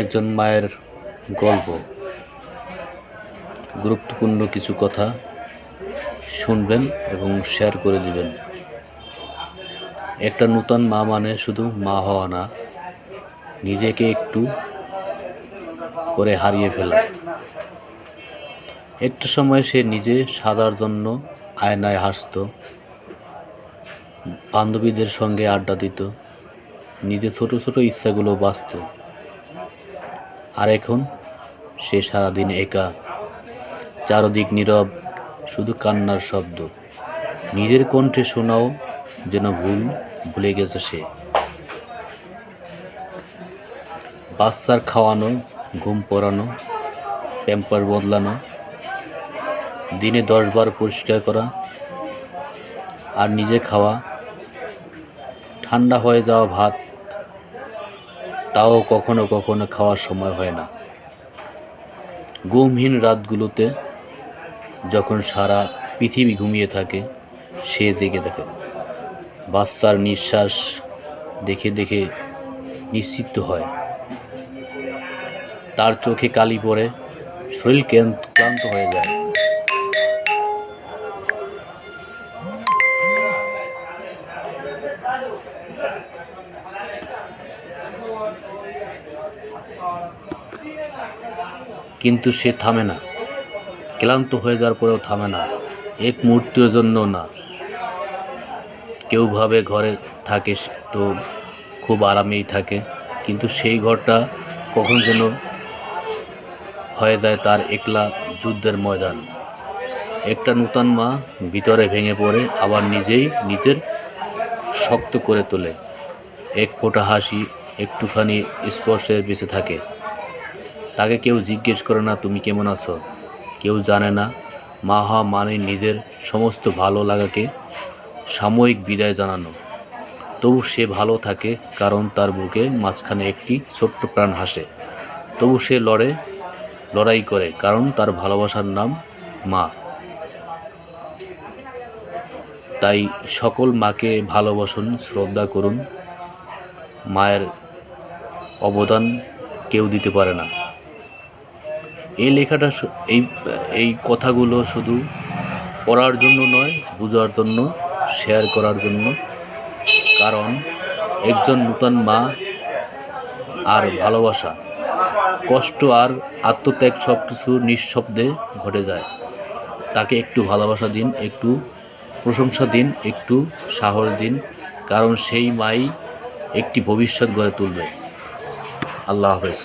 একজন মায়ের গল্প। গুরুত্বপূর্ণ কিছু কথা শুনবেন এবং শেয়ার করে দিবেন। একটা নূতন মা মানে শুধু মা হওয়া না, নিজেকে একটু করে হারিয়ে ফেলা। একটা সময় সে নিজে সাদার জন্য আয়নায় হাসত, বান্ধবীদের সঙ্গে আড্ডা দিত নিজের ছোট ছোট ইচ্ছাগুলো বাঁচত। আর এখন সে সারাদিন একা, চারদিক নীরব, শুধু কান্নার শব্দ। নিজের কণ্ঠে শোনাও যেন ভুল ভুলে গেছে সে। বাচ্চার খাওয়ানো, ঘুম পড়ানো, প্যাম্পার বদলানো, দিনে দশবার পরিষ্কার করা, আর নিজে খাওয়া, ঠান্ডা হয়ে যাওয়া ভাত তাও কখনো কখনো খাওয়ার সময় হয় না। ঘুমহীন রাতগুলোতে যখন সারা পৃথিবী ঘুমিয়ে থাকে, সে জেগে থাকে বাচ্চার নিঃশ্বাস দেখে দেখে নিশ্চিত হয়। তার চোখে কালি পড়ে, শরীর ক্লান্ত হয়ে যায়। কিন্তু সে থামে না। ক্লান্ত হয়ে যাওয়ার পরেও থামে না। এক মুহূর্তের জন্য না। কেউ ভাবে ঘরে থাকে তো খুব আরামেই থাকে। কিন্তু সেই ঘরটা কখন যেন হয়ে যায় তার একলা যুদ্ধের ময়দান। একটা নূতন মা ভিতরে ভেঙে পড়ে, আবার নিজেই নিজের শক্ত করে তোলে। এক ফোঁটা হাসি একটুখানি স্পর্শের বেঁচে থাকে। তাকে কেউ জিজ্ঞেস করে না, তুমি কেমন আছো? কেউ জানে না মা হওয়া মানে নিজের সমস্ত ভালো লাগাকে সাময়িক বিদায় জানানো। তবু সে ভালো থাকে কারণ তার বুকে মাঝখানে একটি ছোট্ট প্রাণ হাসে। তবু সে লড়ে, লড়াই করে কারণ তার ভালোবাসার নাম মা। তাই সকল মাকে ভালোবাসুন, শ্রদ্ধা করুন। মায়ের অবদান কেউ দিতে পারে না। এই লেখাটা এই এই কথাগুলো শুধু পড়ার জন্য নয়, বোঝার জন্য শেয়ার করার জন্য। কারণ একজন নূতন মা আর ভালোবাসা, কষ্ট আর আত্মত্যাগ সব কিছু নিঃশব্দে ঘটে যায়। তাকে একটু ভালোবাসা দিন, একটু প্রশংসা দিন, একটু সাহস দিন, কারণ সেই মাই একটি ভবিষ্যৎ গড়ে তুলবে। আল্লাহ হাফেজ